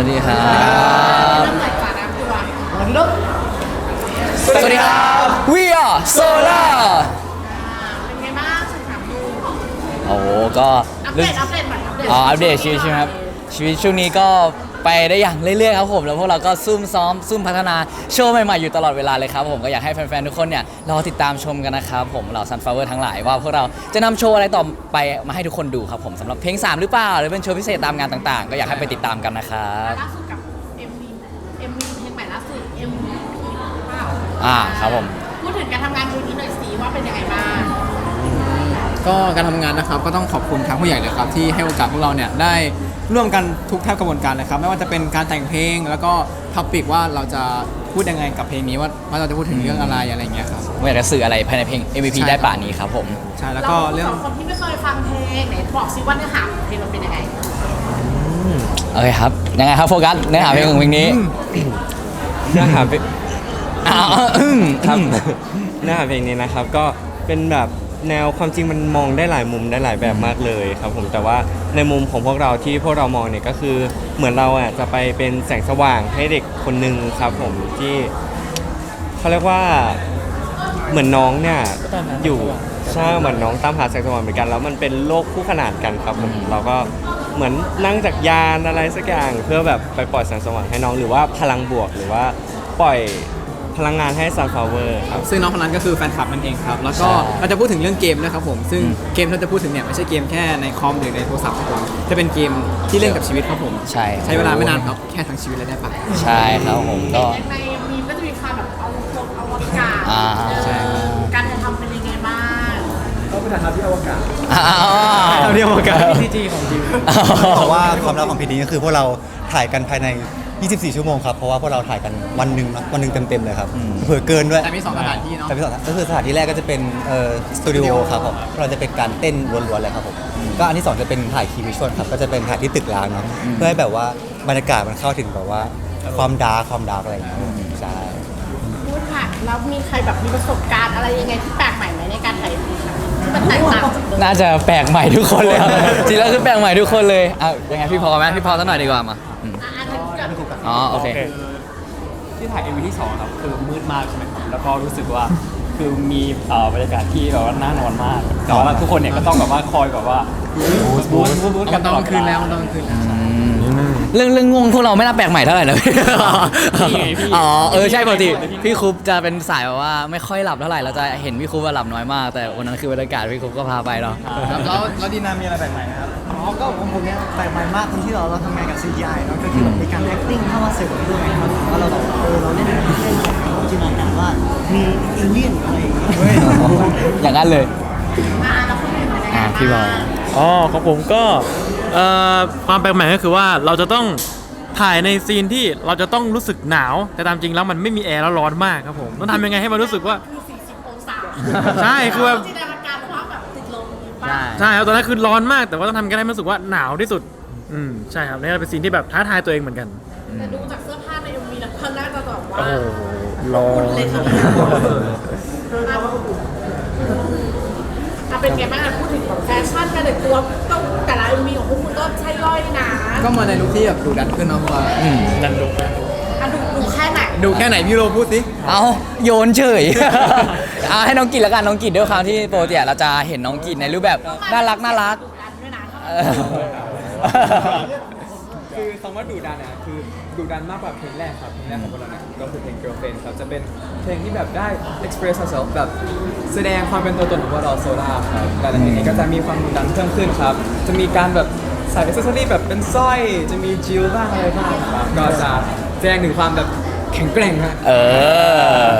วัสดีครับเริ่มจากฝาน้ำตัววันลุกสวัสดีครับ We are Solar เป็นไงบ้างฉันถามดูโอ้โหก็อัปเดตอัปเดตหน่อยอัปเดตอ๋ออัปเดตชีวิตใช่ไหมครับ ชีวิตช่วงนี้ก็ไปได้อย่างเรื่อยๆครับผม แล้วพวกเราก็ซุ่มซ้อมซุ่มพัฒนาโชว์ใหม่ๆอยู่ตลอดเวลาเลยครับผมก็อยากให้แฟนๆทุกคนเนี่ยรอติดตามชมกันนะครับผมเหล่า Sunflower ทั้งหลายว่าพวกเราจะนำโชว์อะไรต่อไปมาให้ทุกคนดูครับผมสำหรับเพลง3หรือเปล่าหรือเป็นโชว์พิเศษตามงานต่างๆ ก็อยากให้ไปติดตามกันนะครับ ล่าสุดกับ MV MV เพลงใหม่ล่าสุด MV เปล่าอ่าครับผม พูดถึงการทำงานคืนนี้หน่อยสิว่าเป็นยังไงบ้างก็การทำงานนะครับก็ต้องขอบคุณทางผู้ใหญ่เลยครับที่ให้โอกาสพวกเราเนี่ยได้ ร่วมกันทุกแทบกระบวนการเลยครับ ไม่ว่าจะเป็นการแต่งเพลง แล้วก็ท็อปิกว่าเราจะพูดยังไงกับเพลงนี้ว่าว่าเราจะพูดถึงเรื่องอะไรอะไรอย่างเงี้ยครับไม่อยากจะสื่ออะไรภายในเพลง MVP ใช่ได้ป่านนี้ครับผม ใช่แล้วก็เรื่อง สองคนที่ไม่เคยฟังเพลงไหนบอกซิว่าเนื้อหาของเพลงมันเป็นยังไงโอเคครับ ยังไงครับโฟกัสเนื้อหาเพลงของเพลงนี้เนื้อหาเพลงอ้าวอืมครับ เนื้อหาเพลงนี้นะครับก็เป็นแบบ แนวความจริงมันมองได้หลายมุมได้หลายแบบมากเลยครับผมแต่ว่าในมุมของพวกเราที่พวกเรามองเนี่ยก็คือเหมือนเราอะจะไปเป็นแสงสว่างให้เด็กคนหนึ่งครับผมที่เขาเรียกว่าเหมือนน้องเนี่ยอยู่ใช่เหมือนน้องตามหาแสงสว่างเหมือนกันแล้วมันเป็นโลกคู่ขนานกันครับผมเราก็เหมือนนั่งจากยานอะไรสักอย่างเพื่อแบบไปปล่อยแสงสว่างให้น้องหรือว่าพลังบวกหรือว่าปล่อย พลังงานให้ sunflower ครับ ซึ่งน้องคนนั้นก็คือแฟนคลับนั่นเองครับ แล้วก็เราจะพูดถึงเรื่องเกมด้วยครับผม ซึ่งเกมที่เราจะพูดถึงเนี่ยไม่ใช่เกมแค่ในคอมหรือในโทรศัพท์ครับผมจะเป็นเกมที่เล่นกับชีวิตครับผม ใช่ใช้เวลาไม่นานครับ แค่ทั้งชีวิตเลยได้ปะใช่ครับผมก็ ใน MV ก็จะมีความแบบเอาลงเอาอากาศอ่า ใช่ครับการถ่ายทำเป็นยังไงบ้างอ้าวเรียกว่าการพีจีของจริงบอกว่าความลับของพีดีก็คือพวกเราถ่ายกันภายใน 24 ชั่วโมงครับ เพราะว่าพวกเราถ่ายกันวันหนึ่งเนอะวันหนึ่งเต็มๆเลยครับ เผื่อเกินด้วย แต่มีสองสถานที่เนาะ แต่พี่สอนก็คือสถานที่แรกก็จะเป็นเอ่อสตูดิโอครับผมเราจะเป็นการเต้นล้วนๆเลยครับผมก็อันที่สองจะเป็นถ่ายคีย์วิชวลครับก็จะเป็นถ่ายที่ตึกร้างเนาะเพื่อให้แบบว่าบรรยากาศมันเข้าถึงแบบว่าความดาร์กความดาร์กอะไรอย่างเงี้ยใช่พูดค่ะแล้วมีใครแบบมีประสบการณ์อะไรยังไงที่แปลกใหม่ไหมในการถ่ายทำที่มันแตกต่างจากเดิมน่าจะแปลกใหม่ทุกคนเลยครับ จริงแล้วคือแปลกใหม่ทุกคนเลยอะยังไงพี่พอไหมพี่พอสักหน่อยดีกว่ามาอืมอะ อันนั้นก่อนอ๋อโอเค ที่ถ่าย MV ที่สองครับคือมืดมากใช่ไหมครับแล้วก็รู้สึกว่าคือมีเอ่อบรรยากาศที่แบบว่าน่านอนมาก แต่ว่าทุกคนเนี่ยก็ต้องแบบว่าคอยแบบว่าบูสบูสบูสบูสมันตอนกลางคืนแล้วมันตอนกลางคืนแล้วเรื่องเรื่องง่วงพวกเราไม่น่าแปลกใหม่เท่าไหร่นะพี่พี่ไงพี่อ๋อเออใช่ปกติพี่พี่คุปจะเป็นสายแบบว่าไม่ค่อยหลับเท่าไหร่เราจะเห็นพี่คุปว่าหลับน้อยมาก แต่วันนั้นคือบรรยากาศพี่คุปก็พาไปเนาะครับแล้วแล้วดีนามีอะไรแปลกใหม่ไหมครับ อ๋อก็ของผมเนี่ยแปลกใหม่มากตรงที่เราเราทำงานกับ CGI เนอะก็คือแบบมีการ acting เข้ามาเสริมด้วยครับว่าเราแบบเออเราเล่นเล่นของจินตนาการว่ามีเอเลี่ยนอะไรอย่างเงี้ยอย่างนั้นเลยอะแล้วคนอื่นเป็นยังไงอะบ้างพี่บอลอ๋อของผมก็เอ่อความแปลกใหม่ก็คือว่าเราจะต้องถ่ายในซีนที่เราจะต้องรู้สึกหนาว แต่ตามจริงแล้วมันไม่มีแอร์แล้วร้อนมากครับผมต้องทำยังไงให้มันรู้สึกว่าคือ40องศา ใช่คือแบบ จินตนาการว่าแบบติด ลมอยู่บ้าใช่งใช่ครับตอนนั้นคือร้อนมากแต่ว่าต้องทำยังไงให้มันรู้สึกว่าหนาวที่สุด อืมใช่ครับนี่เป็นซีนที่แบบท้าทายตัวเองเหมือนกัน แต่ดูจากเสื้อผ้าใน MV แล้วเขาน่าจะแบบว่าโอ้โหร้ออุ่นนเลยทีเดียวอะเป็นไงบ้างอะพูดถึงแบบแฟชั่นการแต่งตัวต้องแต่ละ MV ของพวกคุณก็ใช่ย่อยนะก็มาในลุคที่แบบดูดันขึ้นเนาะเพราะว่าดันลุกนะอะดูดูแค่ไหน ดูแค่ไหนพี่โรพูดสิ เอาโยนเฉย เอาให้น้องกิจแล้วกันน้องกิจด้วยความที่ปกติอะเราจะเห็นน้องกิจในรูปแบบน่ารักน่ารักดันด้วยนะเออคือคำว่าดูดันอะคือดูดันมากกว่าเพลงแรกครับเพลงแรกของพวกเราเนี่ยก็คือเพลง Girlfriend ครับจะเป็นเพลงที่แบบได้ express ourselves แบบแสดงความเป็นตัวตนของพวกเราโซล่าครับแต่ละเพลงนี้ก็จะมีความดูดันเพิ่มขึ้นครับ จะมีการแบบใส่อ c เซสซอรี่แบบเป็นสร้อย จะมีจิวบ้างอะไรบ้างครับก็จะแสดงถึงความแบบแข็งแกร่งฮะ เออ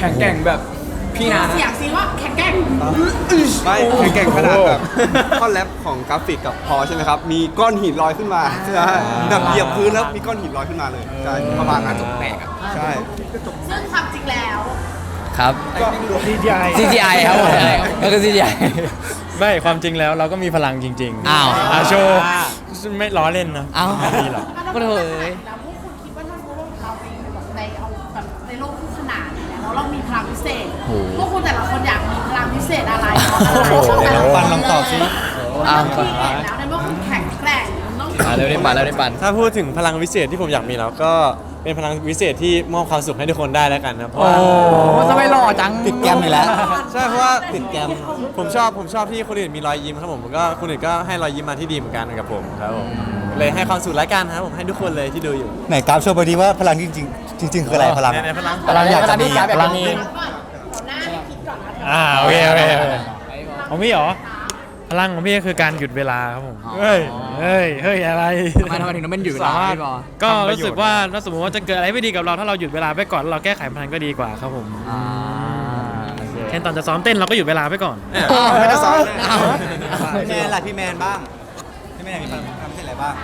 แข็งแกร่งแบบพี่นาเสียนะงสิว่าแข็งแกร่งไม่แข็งแกร่งขนาดแบบท่อนแรปของกราฟิกกับพอใช่ไหมครับ มีก้อนหินลอยขึ้นมาใช่แบบเหยียบพื้นแล้วมีก้อนหินลอยขึ้นมาเลยใช่ประมาณนั้นจบแตกอะใช่ซึ่งความจริงแล้วครับ ก็ CGI ครับผมใช่ก็คือ CGI ไม่ความจริงแล้วเราก็มีพลังจริงๆอ้าวอะโชว์ไม่ล้อเล่นนะอ้าว ไม่มีหรอก ก็เลย แล้วพ พลังพิเศษอะไรอะไรแต่ละคนปันลองตอบสิเอาที่เห็นแล้วในเมื่อคุณแข็งแกร่งอ่าเร็วได้ปั่นเร็วได้ปั่นถ้าพูดถึงพลังวิเศษที่ผมอยากมีแล้วก็เป็นพลังวิเศษที่มอบความสุขให้ทุกคนได้แล้วกันนะเพราะว่าทำไมหล่อจังติดแกรมอีกแล้ว ใช่เพราะว่าติดแกรมผมชอบผมชอบที่คนอื่นมีรอยยิ้มครับผมผมก็คนอื่นก็ให้รอยยิ้มมาที่ดีเหมือนกันกับผมครับผมเลยให้ความสุขแล้วกันครับผมให้ทุกคนเลยที่ดูอยู่ไหนกราฟโชว์ไปดีว่าพลังจริงๆจริงๆคืออะไรพลังในในพลัง พลังอยากจะมี พลังมีหน้าให้คิดก่ อนนะอ่าโอเคโอเคโอเคของพี่เหรอ พลังของพี่ก็คือการหยุดเวลาครับผม เฮ้ย เฮ้ย เฮ้ยอะไร ทำไมทำไมถึงต้องเป็นอยู่เวลาสามารถพี่บอลก็รู้สึกว่าถ้าสมมติว่าจะเกิดอะไรไม่ดีกับเราถ้าเราหยุดเวลาไปก่อนแล้วเราแก้ไขมันก็ดีกว่าครับผมอ่าโอเคเช่นตอนจะซ้อมเต้นเราก็หยุดเวลาไปก่อน ไม่ได้ซ้อมอ้าวพี่แมนล่ะพี่แมนบ้าง พี่แมนมีพลังทำเส้นอะไรบ้าง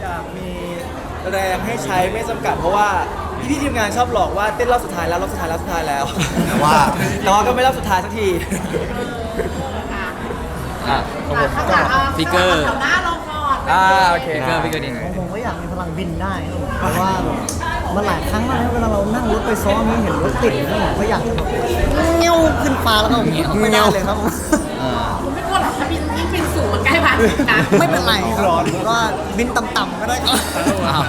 อยากมีแรงให้ใช้ไม่จำกัดเพราะว่า พี่พี่ๆทีมงานชอบหลอกว่าเต้นรอบสุดท้ายแล้วรอบสุดท้ายแล้วสุดท้ายแล้ว แต่ว่า แต่ว่าก็ไม่รอบสุดท้ายสักที อะข้างหลังฟิกเกอร์แถวหน้าลงก่อนอ่าโอเคฟิกเกอร์ฟิกเกอร์ดิงผมก็อยากมีพลังบินได้ครับผมเพราะว่าแบบมันหลายครั้งมากนะเวลาเรานั่งรถไปซ้อมนี่เห็นรถติดแล้วผมก็อยากจะแบบเงี้ยวขึ้นฟ้าแล้วก็เงี้ยวไม่ได้เลยครับผมคุณไม่กลัวหรอกถ้า นใกล้ผ่านนะไม่เป็นไรครับผมก็บินต่ำๆก็ได้ครับอ้าว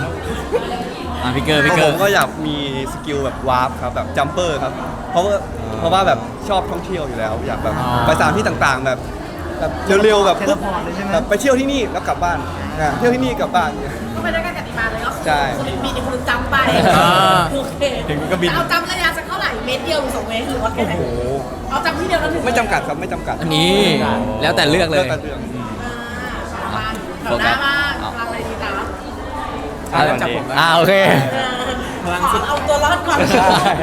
อะฟิกเกอร์ขฟิอกงเกอผร์มก็อยากมีสกิลแบบวาร์ปครับแบบจัมเปอร์ครับ เพราะว่าเพราะว่าแบบชอบท่องเที่ยวอยู่แล้ว อยากแบบไปสถานที่ต่างๆ แบบแบบเร็วๆแบบปุ๊บแบบไปเที่ยวที่นี่แล้วกลับบ้านอะเที่ยวที่นี่กลับบ้านเนี่ย ก็ไปด้วยกันกับดีมาเลยก็คือใช่ คนหนึ่งบินอีกคนหนึงจำไปโอเคถึงก็บิน เอาจำระยะสักเท่าไหร่เมตรเดียวหรือสองเมตรหรือว่าแค่ไหนโอ้โหเอาจำที่เดียวแล้วถึงไม่จำกัดครับไม่จำกัดอันนี้แล้วแต่เลือกเลยเลือกแต่เรื่องอ่าประมาณแถวหน้าบ้างพลังอะไรดีจ๊ะอ่าเริ่มจากผมอ่าโอเค พลังสุดเอาตัวรอดก่อนใช่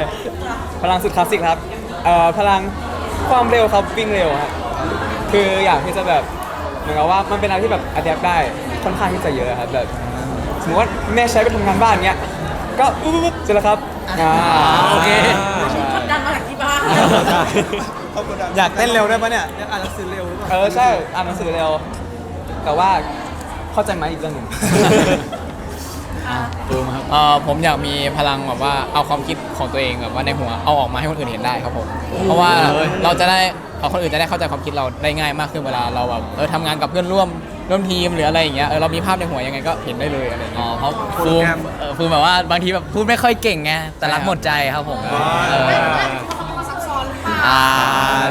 พลังสุดคลาสสิกครับเอ่อพลังความเร็วครับวิ่งเร็วครับคืออยากที่จะแบบเหมือนกับว่ามันเป็นอะไรที่แบบอัดแอปได้ค่อนข้างที่จะเยอะครับแบบสมมติว่าแม่ใช้ไปทำงานบ้านเงี้ยก็ปุ๊บปุ๊บปุ๊บเสร็จแล้วครับอ่าโอเค กดดันมาจากที่บ้านอยากเต้นเร็วได้ปะเนี่ยอยากอ่านหนังสือเร็วเออใช่อ่านหนังสือเร็ว แต่ว่า เข้าใจไหมอีกเรื่องหนึ่งเอ่อผมอยากมีพลังแบบว่าเอาความคิดของตัวเองแบบว่าในหัวเอาออกมาให้คนอื่นเห็นได้ครับผมเพราะว่าเราจะได้เอาคนอื่นจะได้เข้าใจความคิดเราได้ง่ายมากขึ้นเวลาเราแบบเออทำงานกับเพื่อนร่วมร่วมทีมหรืออะไรอย่างเงี้ยเออเรามีภาพในหัวยังไงก็เห็นได้เลยอะไรอย่างเงี้ยอ๋อเพราะฟูมเออฟูมแบบว่าบางทีแบบพูดไม่ค่อยเก่งไงแต่รักหมดใจครับผมเออไม่ไม่เขาเป็นคนซับซ้อนหรือเปล่าอ่า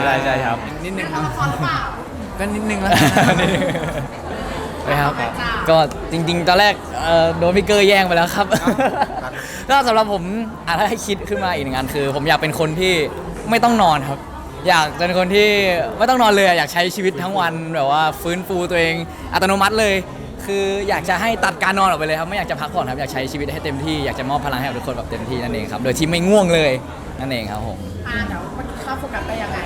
ใช่ใช่ครับนิดนึงเขาซับซ้อนหรือเปล่า ก็นิดนึงแล้ว นะครับก็จริง ๆ ตอนแรกเอ่อโดนพี่เกอร์แย่งไปแล้วครับ ก็สำหรับผมอาจจะให้คิดขึ้นมาอีกหนึ่งอันคือ ผมอยากเป็นคนที่ไม่ต้องนอนครับ อยากเป็นคนที่ไม่ต้องนอนเลยอะอยากใช้ชีวิตทั้งวันแบบว่าฟื้นฟูตัวเองอัตโนมัติเลย คืออยากจะให้ตัดการนอนออกไปเลยครับไม่อยากจะพักผ่อนครับอยากใช้ชีวิตให้เต็มที่อยากจะมอบพลังให้กับทุกคนแบบเต็มที่นั่นเองครับโดยที่ไม่ง่วงเลยนั่นเองครับผมอ่าเดี๋ยวเมื่อกี้ข้ามโฟกัสไปยังไง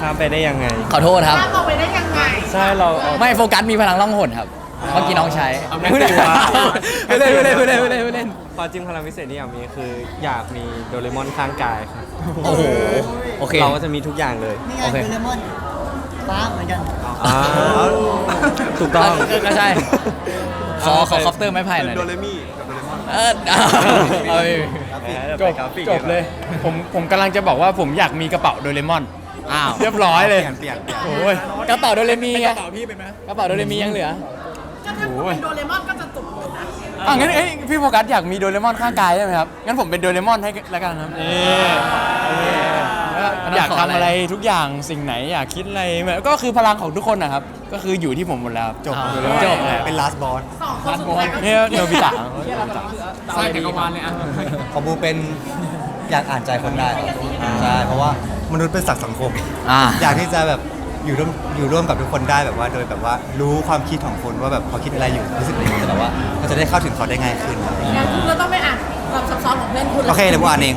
ข้ามไปได้ยังไง ขอโทษครับข้ามออกไปได้ยังไงใช่เราเอา ไม่โฟกัสมีพลังล่องหนครับ เมื่อกี้น้องใช้เอาไม่ไม่ได้เล่นไม่เล่นไม่เล่นไม่เล่นไม่เล่นไม่เล่นความจริงพลังพิเศษที่อยากมีคืออยากมีโดเรมอนข้างกายครับโอ้โหโอเค เราก็จะมีทุกอย่างเลยนี่ไงโอเค โดเรมอนฟ้าเหมือนกัน อ่าถูกต้องก็ก็ใช่ขอขอคอปเตอร์ไม้ไผ่หน่อยโดดิเรมี่กับโดเรมอนเออเอาเอาดิจบจบเลยผมผมกำลังจะบอกว่าผมอยากมีกระเป๋าโดเรมอน อ้าวเรียบร้อยเลยเปลี่ยนเปลี่ยนเปลี่ยนโอ้ยกระเป๋าโดเรมีไงกระเป๋าพี่เป็นไหมกระเป๋าโดเรมียังเหลือ ก็ถ้าคุณเป็นโดเรมอนก็จะจบเลยนะอะงั้นเอ้ยพี่โฟกัสอยากมีโดเรมอนข้างกายได้ไหมครับ งั้นผมเป็นโดเรมอนให้แล้วกันครับนี่อยากทำอะไรทุกอย่างสิ่งไหนอยากคิดอะไรก็คือพลังของทุกคนนะครับ ก็คืออยู่ที่ผมหมดแล้วจบอ่าโดเรมอนจบเป็น last boss สองคนสุดท้ายก็เนี่ยเนบิตะสร้างจักรวาลเลยอะของบูเป็นอยากอ่านใจคนได้ครับใช่เพราะว่ามนุษย์เป็นสัตว์สังคม อ่า อยากที่จะแบบ อยู่ร่วมอยู่ร่วมกับทุกคนได้แบบว่า โดยแบบว่ารู้ความคิดของคนว่าแบบเขาคิดอะไรอยู่รู้สึกอะไรอยู่แต่ว่าเราจะได้เข้าถึงเขาได้ง่ายขึ้น งั้นคุณก็ต้องไปอ่านความซับซ้อนของเพื่อนคุณโอเคเดี๋ยวกูอ่านเอง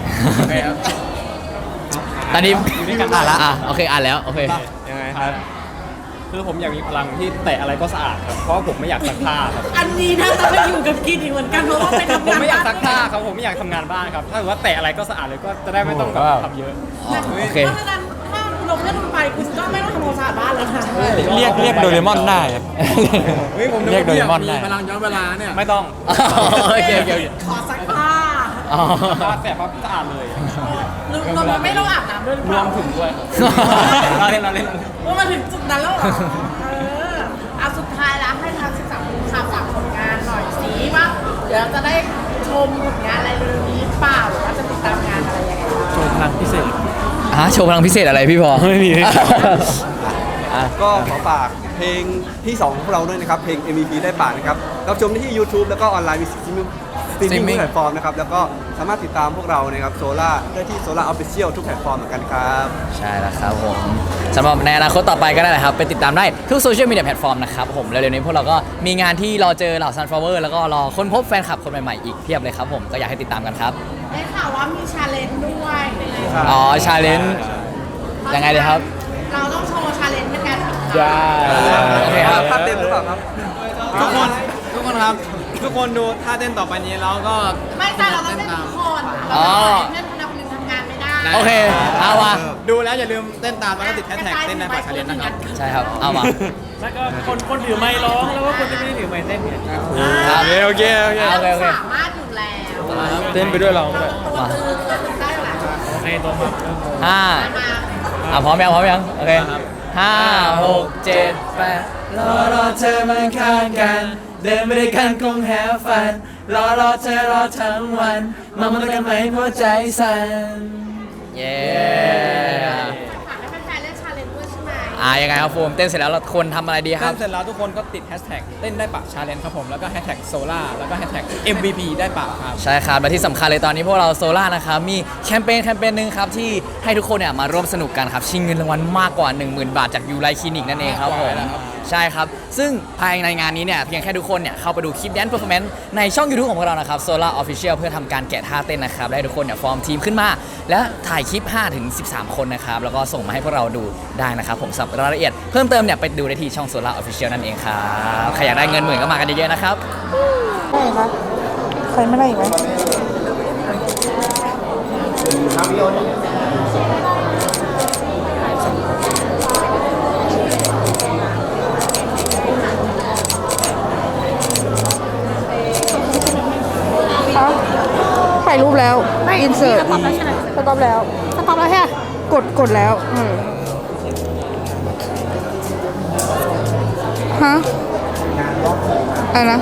ตอนนี้อ่านละ อะโอเคอ่านแล้ว โอเค ยังไงครับ คือผมอยากมีพลังที่เตะอะไรก็สะอาดครับ เพราะว่าผมไม่อยากซักผ้าครับ อันนี้น่าจะไปอยู่กับกินอีกเหมือนกันเพราะว่าไปทำผมงานไม่อยากบ้ซักผ้าครับ ผมไม่อยากทำงานบ้านครับ ถ้าเกิดว่าเตะอะไรก็สะอาดเลยก็จะได้ไม่ต้องแบบทำเยอะ โอเค เพราะฉะนั้นถ้าคุณ ลงเพื่อนคุณไปคุณก็ไม่ต้องทำความสะอาดบ้านแล้วค่ะเรียกเรียกโดเรมอนได้ครับ เฮ้ยผมนึกเรียกว่าโดพี่เรอยามอนได้ มีพลังย้อนเวลาเนี่ยไม่ต้องโอเคโอเคโอเคขอซักผ้าอ๋อก็แต่ปั๊บสะอาดเลยรวมรวมไม่ต้องอาบน้ำด้วยหรือรเปวล่ามถึงด้วยเราเล่นเราเล่นว่ามาถึงจุดนั้นแล้วเหรอเออเอาสุดท้ายแล้วให้ทาง13คนข่าวฝากผลงานนี้ว่าเดี๋ยวเราจะได้ชมผลงานอะไรเร็วๆนี้เปล่าหรือว่าจะติดตามงานอะไรยังไงบ้าง โชว์พลังพิเศษ ฮะโชว์พลังพิเศษอะไรพี่พอ ไม่มีไม่มีก็ขอฝากเพลงที่ 2 ของพวกเราด้วยนะครับ เพลง MVP ได้ป่ากนะครับรับชมได้ที่ YouTube แล้วก็ออนไลน์มีสตรีมมิ่งสตรีมมิ่ง Streaming ทุกแพลตฟอร์มนะครับ แล้วก็สามารถติดตามพวกเรานะครับโซล่าได้ที่โซล่าออฟฟิเชียลทุกแพลตฟอร์มเหมือนกันครับ ใช่แล้วครับผมสำหรับในอนาคตต่อไปก็ได้แหละครับ ไปติดตามได้ทุกโซเชียลมีเดียแพลตฟอร์มนะครับผมเร็วๆนี้พวกเราก็มีงานที่รอเจอเหล่า Sunflower แล้วก็รอค้นพบแฟนคลับคนใหม่ๆอีกเพียบเลยครับผมก็อยากให้ติดตามกันครับ ได้ข่าวว่ามีชาเลนจ์ด้วยอ๋อชาเลนจ์ยังไงดีครับ เราต้องโชว์ชาเลนจ์ในการปิดได้โอเคครับ ภาพเต็มหรือเปล่าครับ ทุกคน ทุกคนครับ ทุกคนดูท่าเต้นต่อไปนี้แล้วก็ไม่ใช่เราต้องเต้นทุกคนเราอ๋อต้องเต้นคนใดคนหนึ่งทำงานไม่ได้โอเคเอามาดูแล้วอย่าลืมเต้นตามแล้วก็ติดแฮชแท็กเต้นในป่าชาเลนนะครับ ใช่ครับ เอามาแล้วก็คนคนถือไม้ร้องแล้วก็คนที่ไม่ได้ถือไม้เต้นเนี่ยครับโอเคโอเคโอเคโอเคสามารถอยู่ แล้วเต้นไปด้วยร้องด้วยตัวตึงตัวตึงได้แหละโอเคตัวมาห้ามาอะพร้อมยังพร้อมยังโอเคห้าหกเจ็ดแปดรอรอเธอมาข้างกัน เดินไปด้วยกันคงแฮฟัน รอรอเธอรอทั้งวัน มามากันไหมหัวใจสั่นเย้ อะยังไงครับโฟมเต้นเสร็จแล้วเราควรทำอะไรดีคเต้รับ นเสร็จแล้วทุกคนก็ติดแฮชแท็กเต้นได้ปะชาเลนครับผม แล้วก็แฮชแท็กโซล่าแล้วก็แฮชแท็ก MVP ได้ปะครับ ใช่ครับ และที่สำคัญเลยตอนนี้พวกเราโซล่านะครับมีแคมเปญแคมเปญหนึ่งครับ ที่ให้ทุกคนเนี่ยมาร่วมสนุกกันครับ ชิงเงินรางวัลมากกว่า 10,000 บาทจากยูไลคลินิกนั่นเองครับผม ใช่ครับ ซึ่งภายในงานนี้เนี่ยเพียงแค่ทุกคนเนี่ยเข้าไปดูคลิปแดนซ์เพอร์ฟอร์แมนซ์ในช่อง YouTube ของพวกเรานะครับ Solar Official เพื่อทำการแกะท่าเต้นนะครับและให้ทุกคนเนี่ยฟอร์มทีมขึ้นมา และถ่ายคลิป 5 ถึง 13 คนนะครับ แล้วก็ส่งมาให้พวกเราดูได้นะครับ ผมสำหรับรายละเอียดเพิ่มเติมเนี่ยไปดูได้ที่ช่อง Solar Official นั่นเองครับใครอยากได้เงินหมื่นก็มากันเยอะๆนะครับใครไม่ได้อีกไหม ถ่ายรูปแล้วอินเสิร์ตตอบได้ใช่ไหมสต็อปแล้วสต็อปแล้วใช่ไหมกดกดแล้วอืมฮะอะไรนะ